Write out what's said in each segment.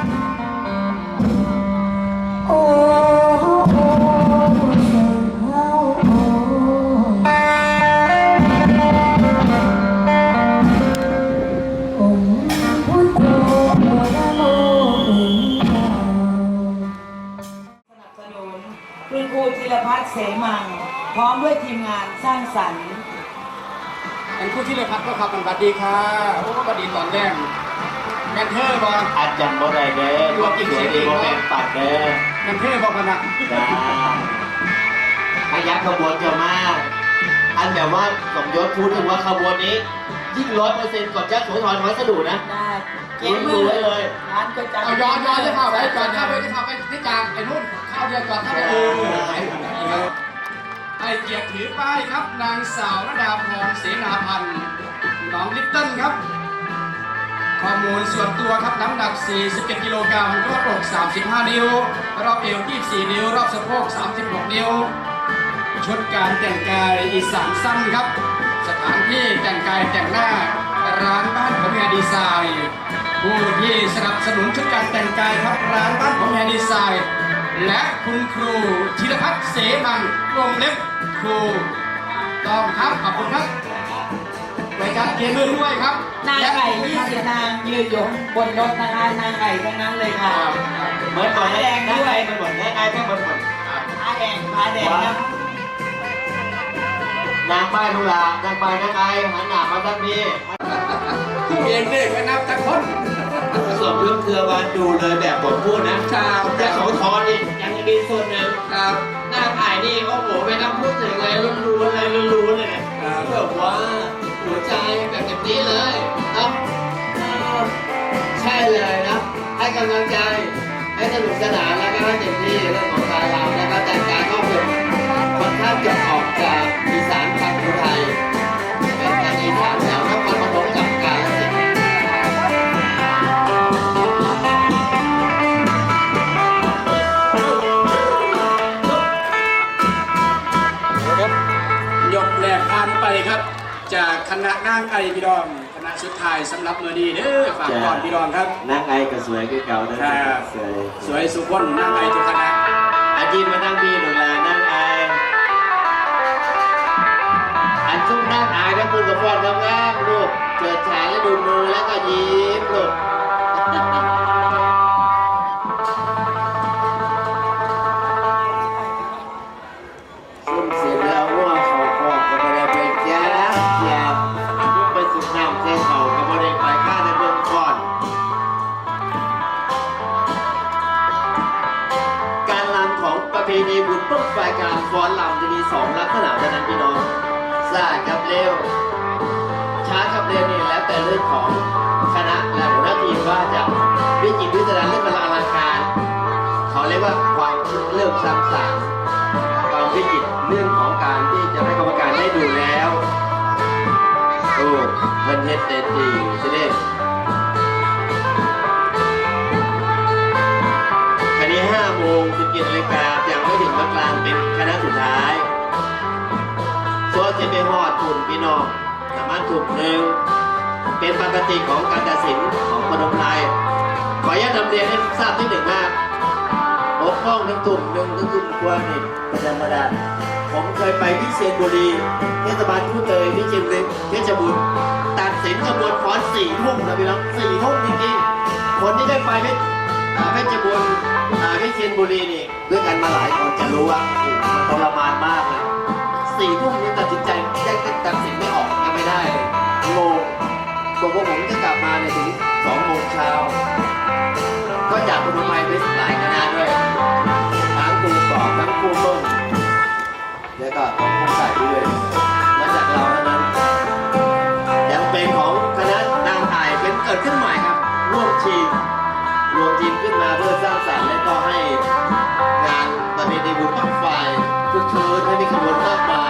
คุณครูธีรพัฒน์เสมัง พร้อมด้วยทีมงานสร้างสรรค์ เป็นคู่ที่เลยพักก็ขับสวัสดีค่ะโอ้ก็ดีตอนแรก แมนเทอร์บอลอาจารย์บ่ได้เด้อตัวกินสวยดีบ่แม่นปัดเด้อแมนเทอร์บอกกันนะจ้าพยักขบวนจะมาอันแบบว่าสมยศพูดถึงว่าขบวนนี้ยิ่งร้อยเปอร์เซ็นต์ก่อนจะสวยถอนวัสดุนะได้เก็ลุ้บนมืดูอไว้เลยร้านก็จะเอาย้อนย้อนจะเข้าไปจอดเข้าไปจะเข้าไปที่จางไอ้นู่นเข้าเดียวจอดเข้าไปเออไอ้เกียรติถือป้ายครับ นางสาวระดาพรเสนาพันธ์น้องลิตเติ้ลครับ ข้อมูลส่วนตัวครับน้ำหนัก47กิโลกรัมรอบอก 35 นิ้ว รอบเอว 24 นิ้ว รอบสะโพก 36 นิ้ว ชุดการแต่งกายอีสานสั้นครับ สถานที่แต่งกายแต่งหน้า ร้านบ้านผมแฮร์ดีไซน์ผู้ที่สนับสนุนชุดการแต่งกายครับร้านบ้านผมแฮร์ดีไซน์และคุณครูธีรพัฒน์เสมังวงเล็บครูต้องครับขอบคุณครับ ยการเกียรติด้วยครับ นางไก่ยี่สิบนางยืนอยู่บนรถนะคะนางไก่ทั้งนั้นเลยค่ะเหมือนก่อนแดแดงงด้ด้ววยยมันหมดแดงไอ้แค่มันหมดผ้าแดงผ้าแดงนะนางป้ายนุลานางป้ายนางไอ้หันหน้ามาทางนี้เองเด็กไม่นับแต่คนส่วนเรื่องเครือวานดูเลยแบบผมพูดนะชาวแต่โสธรนี่ยังมีส่วนหนึ่งครับหน้าถ่ายนี่โอ้โหไม่ต้องพูดถึงเลยรู้ๆเลยรู้ๆเลยแบบ แรกผ่านไปครับ จากคณะนางไอพี่ดองคณะสุดท้ายสำหรับมือดีเด้อฝากก่อนพี่ดองครับนางไอก็สวยคือเก่านะครับสวยสวยสุขคนนางไอทุกคณะอาจีนมานั่งบีหนึ่งละนั่งไออันซุ้มนั่งไอทั้งคุณกับพ่อทั้งล่างลูกเกิดฉายแล้วดูมือแล้วก็ยิ้มลูก เร็ว ช้ากับเร็วนี่แล้วแต่เรื่องของคณะและหัวหน้าทีมว่าจะวิจิตรวิจารณ์เรื่องพลังอลังการเขาเรียกว่าความคิดเรื่องสร้างสรรค์ความวิจิตรเรื่องของการที่จะให้กรรมการได้ดูแล้วโอ้เงินเฮ็ดเต็มดีจะได้คันนี้5โมง17นาฬิกายังไม่ถึงมะกลางเป็นคณะสุดท้าย โซนจะไปหอดทุนพี่น้องสามารถถูกหนึ่งเป็นปกติของการตัดสินของพนมไทยขออนุญาตนำเรียนให้ทราบที่หนึ่งมากหกห้องทั้งตุ่มหนึ่งทั้งตุ่มกว้านี่ประจำธรรมดาผมเคยไปวิเชียรบุรีเทศบาลผู้เตยวิเชียรบุรีเพชรบุรีตัดสินขบวนฟ้อนสี่ทุ่มนะพี่น้องสี่ทุ่มจริงๆคนที่ได้ไปไม่อ่าเพชรบุรีอ่าวิเชียรบุรีนี่ด้วยกันมาหลายคนจะรู้ว่ามันทรมานมากเลย สี่ทุ่มยังตัดสินใจยังตัดสินไม่ออกยังไม่ได้เลยงงกว่าพวกผมจะกลับมาเนี่ยถึงสองโมงเช้าก็จากคุณไมไปหลายคณะด้วยทั้งครูกรอบทั้งครูต้นแล้วก็ของครูใส่ด้วยมาจากเราเท่านั้นยังเป็นของคณะนางถ่ายเป็นเกิดขึ้นใหม่ครับร่วมทีมรวมทีมขึ้นมาเพื่อสร้างสรรค์และก็ให้งานประเพณีบุญบั้งไฟคึกคืนให้มีขบวนมากมาย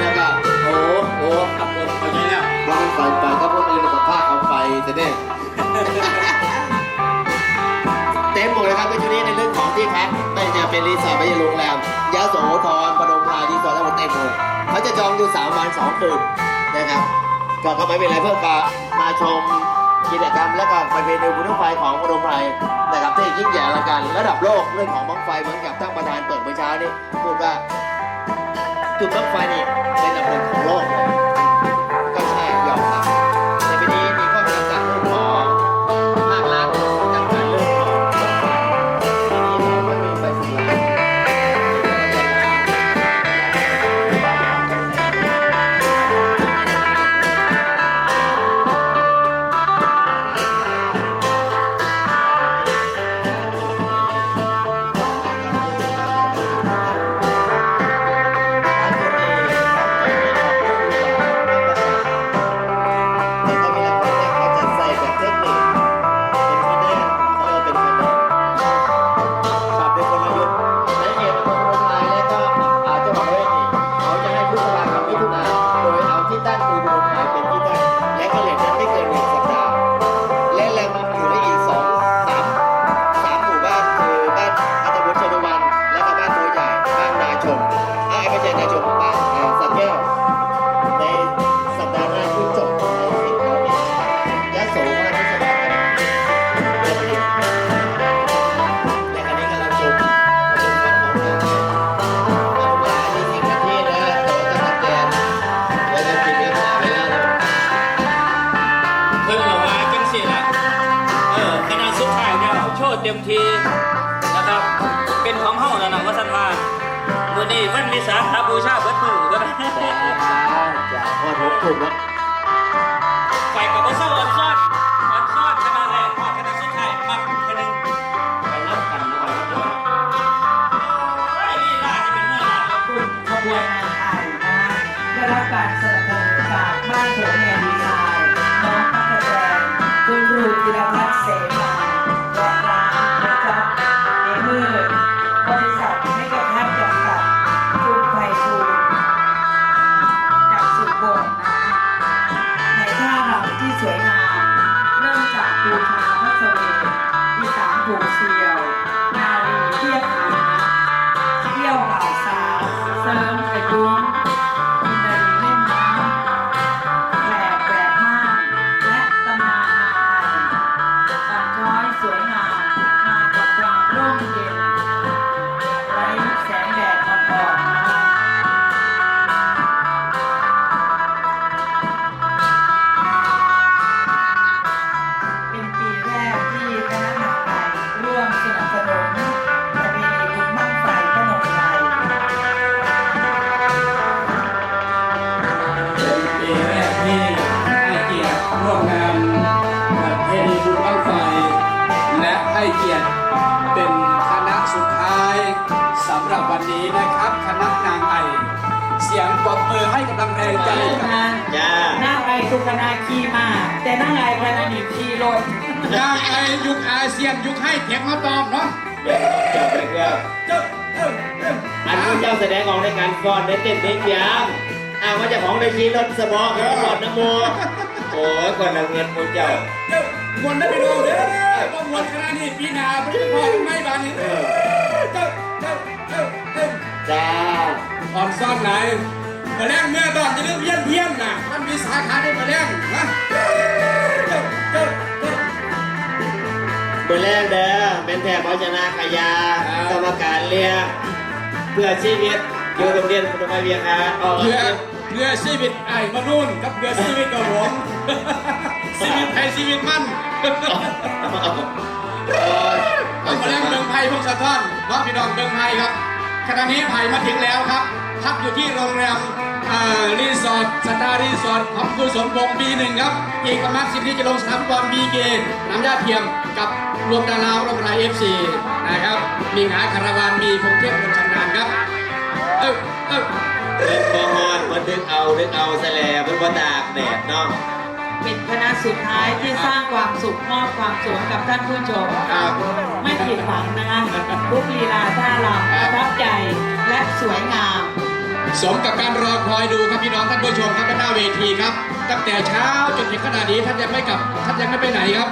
แล้วก็โอ้โอ้ขับรถเอาอย่างนี้แมันเปไฟไปถ้าพวกอื่นกับผ้าเขาไปจะได้เต็มหมดเลยครับในชุดนี้ในเรื่องของที่พักไม่จะเป็นรีสอร์ทไม่จะโรงแรมยะโสธรพนมพารีสอร์ทแล้วมันเต็มหมดเขาจะจองอยู่สามวันสองคืนนะครับก็ก็ไม่เป็นไรเพื่อการมาชมกิจกรรมและการไประเพณีบุญไฟของพนมไพรนะครับที่ยิ่งใหญ่ละกันระดับโลกเรื่องของบังไฟเหมือนกับท่านประธานเปิดเมื่อเช้านี้พูดว่า จุดบังไฟนี่เป็นอันดับหนึ่งของโลกเลยก็ วันนี้มันมีสาขาบูชาเบิดมือก็ได้จากพ่อทุกกลุ่มนะไปกับว่าเศร้าอันซ่อนอันซอนขนาดแรกขนาดสุดท้ายมักขนาดไปรับกันไปรับกันโอ้นี่น่าจะเป็นเมื่อไหร่ครับคุณขบวนงานไทยนะได้รับการสนับสนุนจากบ้านผมแห่ดีไซน์น้องพักแดงคุณครูธีรพัฒน์เสมา สียงปรบมือให้กำลังแรงใจกับนะจ้านั่งไอสุขนาคีมา แต่นั่งไอพนันอีกขี่รถนางไอยุคอาเซียนยุคให้เถียงมาตอมเนาะจบไปเพื่อเจ้าเอ้าเอ้าอันนี้เจ้าแสดงออกในการฟ้อนในเต้นเพลงยามอ้างว่าเจะของในชีรถสมองกับฟ้อนน้ำโมโอ้ยก่อนเอาเงินมูเจ้าเจ้ามวนได้ไปดูเด้อต้องมวนขนาดนี้ปีหน้าไม่ได้พอไม่บานนี้เด้อเจ้าเจ้าเจ้าเจ้าจ้า ออนซ่อนไหนมาแรงเมื่อตอนจะเรื่องเพี้ยนเพี้ยนน่ะมันมีสาขาได้มาแรงนะเจ้าเจ้าเจ้าเบอร์แรกเด้อเป็นแถบเอาชนะขยา กรรมการเรียกเพื่อชีวิตอยู่โรงเรียนพุทธมเวียงอาออกเรือเรือชีวิตไอ้มานุ่นกับเรือชีวิตกับผมชีวิตไทยชีวิตมันเอามาแรงเมืองไทยพงศธรน้องพี่น้องเมืองไทยครับขณะนี้ไผ่มาถึงแล้วครับ พักอยู่ที่โรงแรมอ่ารีสอร์ทสตาร์รีสอร์ทของคุณสมพงษ์ปีหนึ่งครับอีกประมาณสิบที่จะลงสนามบอลบีเกน้ำยาเทียมกับรวมดาราวรวมรายเอฟซีนะครับ มีหาคาราวานมีพงเทพคนชำนาญครับ เอ้าเอ้าเป็นบอฮอนมันดึงเอาดึงเอาแสลบเป็นบตากแดดเนาะเป็นคณะสุดท้ายที่สร้างความสุขมอบความสุขกับท่านผู้ชมครับไม่ผิดหวังนะคะทุกลีลาท่ารำประทับใจและสวยงาม สมกับการรอคอยดูครับพี่น้องท่านผู้ชมครับด้านหน้าเวทีครับ ตั้งแต่เช้าจนถึงขณะนี้ท่านยังไม่กลับท่านยังไม่ไปไหนครับ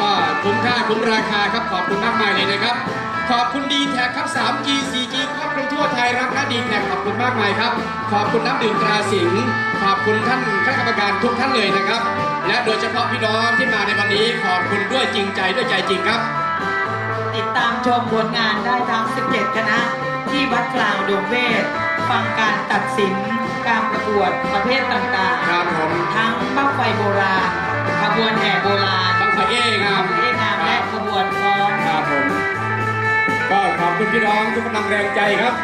ก็คุ้มค่าคุ้มราคาครับขอบคุณมากมายเลยนะครับ ขอบคุณดีแท็กครับ 3G 4G ครอบคลุมทั่วไทยรักนะดีแท็กขอบคุณมากมายครับ ขอบคุณน้ำดื่มตราสิงห์ขอบคุณท่านคณะกรรมการทุกท่านเลยนะครับ และโดยเฉพาะพี่น้องที่มาในวันนี้ขอบคุณด้วยจริงใจด้วยใจจริงครับ ติดตามชมผลงานได้ทั้ง 17 คณะที่วัดกลางดวงเวท ฟังการตัดสินการประกวดประเภทต่างครับผมๆ ทั้งบั้งไฟโบราณขบวนแห่โบราณบางไฟเอ้งามเองามและขบวนฟ้อนครับผม ก็ขอบคุณพี่น้องทุกกำลังแรงใจครับ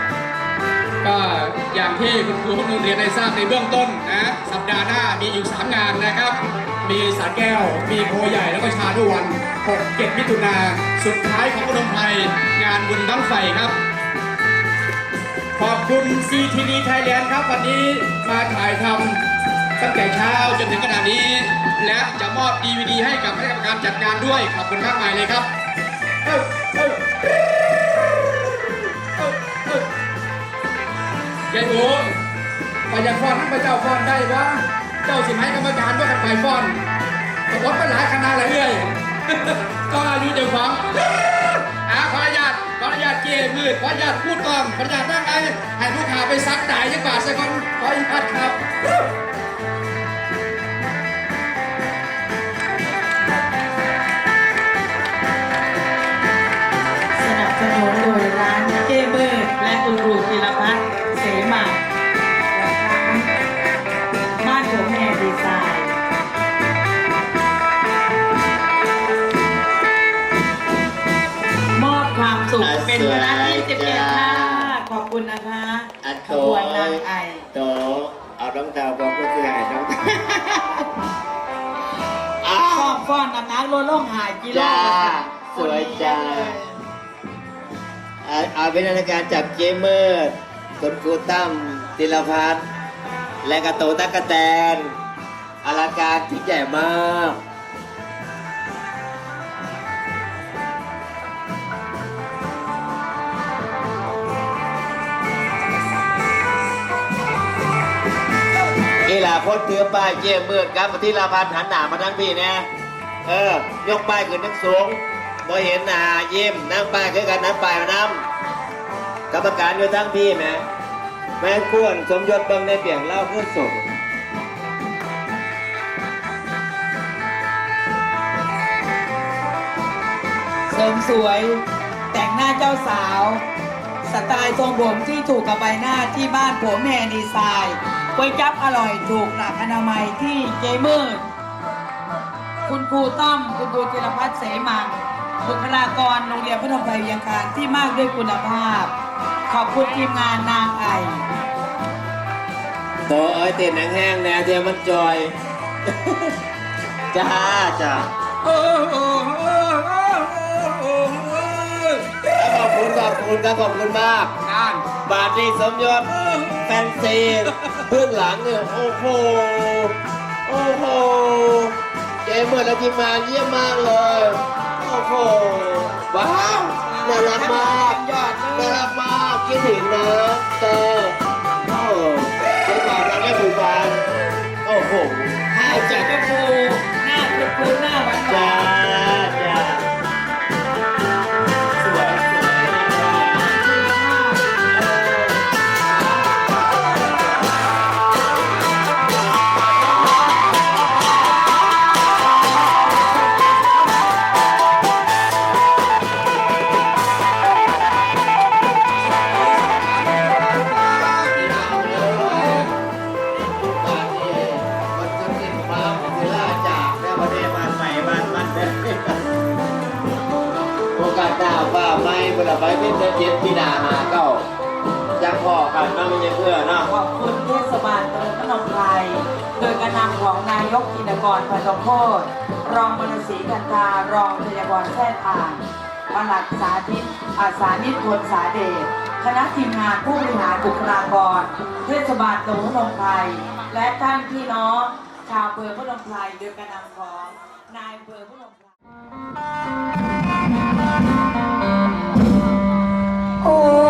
ก็อย่างที่คุณครูผู้โรงเรียนได้ทราบในเบื้องต้นนะ สัปดาห์หน้ามีอยู่ 3 งานนะครับ มีสาแก้ว มีโพใหญ่แล้วก็ชาดุวัน 6 7 มิถุนา สุดท้ายของพนมไพรงานบุญบั้งไฟครับ ขอบคุณ CTV Thailand ครับ วันนี้มาถ่ายทำตั้งแต่เช้าจนถึงขณะนี้ และจะมอบ DVD ให้กับคณะกรรมการจัดงานด้วย ขอบคุณมากมายเลยครับเยายโอ๋ไปยากฟ้อนพระเจ้าฟ้อนได้วะเจ้าสิไหมกรรมการว่ากันไปฟ้อนแต่วัดไปหลายคณะหลายเรื่อย ก็อายุเจะฟังอาขออนุญาต ขออนุญาตเจมืดขออนุญาตพูดก่องขออนุญาตนั่งไงให้ลูกค้าไปซักตายยังบาทสักคนขออนุญาตครับสนับสนุนโดยร้านเจเบอร์และคุณครูธีรพัฒน์เสมา คุณนะคะอัดขโตบวนนางไอ โตเอาน้องดาวบอกก็คือหายน้องอ้าฟ้อวนฟ้อนน้ำน้ำลดลงหายกิโลจ้าสวยจ้าอ่าเอาเป็นรายการจากเจมเมอร์คุณครูตั้มติลพัฒน์และกระโตตักกะแตนอลังการที่ใหญ่มาก คนถือป้ายเยี่ยมมืดครับที่ลาพันธ์หันหน้ามาทั้งพี่นะ เออ ยกป้ายขึ้นทั้งสูงบ่เห็นหน้าเยิ้มนั่งป้ายคือกันนั่งป้ายมานำกรรมการอยู่ทั้งพี่แม่แม่ควรสมยศเบิ่งในเปียงเล่าเพื่อส่งเสริมสวย แต่งหน้าเจ้าสาว สไตล์ทรงผมที่ถูกกับใบหน้าที่บ้านผมแฮนดีไซน์ ก๋วยจับอร่อยถูกหลักอนามัยที่เจมืดคุณครูต้อม คุณครูจิรพัฒน์เสมังบุคลากรโรงเรียนพระนมไพรเวียงคานที่มากด้วยคุณภาพ ขอบคุณทีมงานนางไอโตเอ้ยเต้นแห้งๆแนวเทียมมันจอย จ้าจ้า ขอบคุณขอบคุณครับขอบคุณมาก นั่นบาทนี่สมยศแฟนซีเบื้องหลังเนี่ยโอ้โหโอ้โหเจมเมอร์และทีมงานเยี่ยมมากเลยโอ้โหว้าวน่ารักมากยอดเลน่ายรักมากคิดถึงนะ เออนะขอบคุณเทศบาลเมืองพนมไทรโดยการนำของนายกกินกรพันธโคตรรองมนศรีกันทารองพยากรแท่อ่างปลัดสาธิตอาสานิพนสาเดชคณะทีมงานผู้บริหารบุคลากร เทศบาลตงพนมไทรและท่านพี่น้องชาวเมืองพนมไทรโดยการนำของนายเบอร์พนมไพร Oh.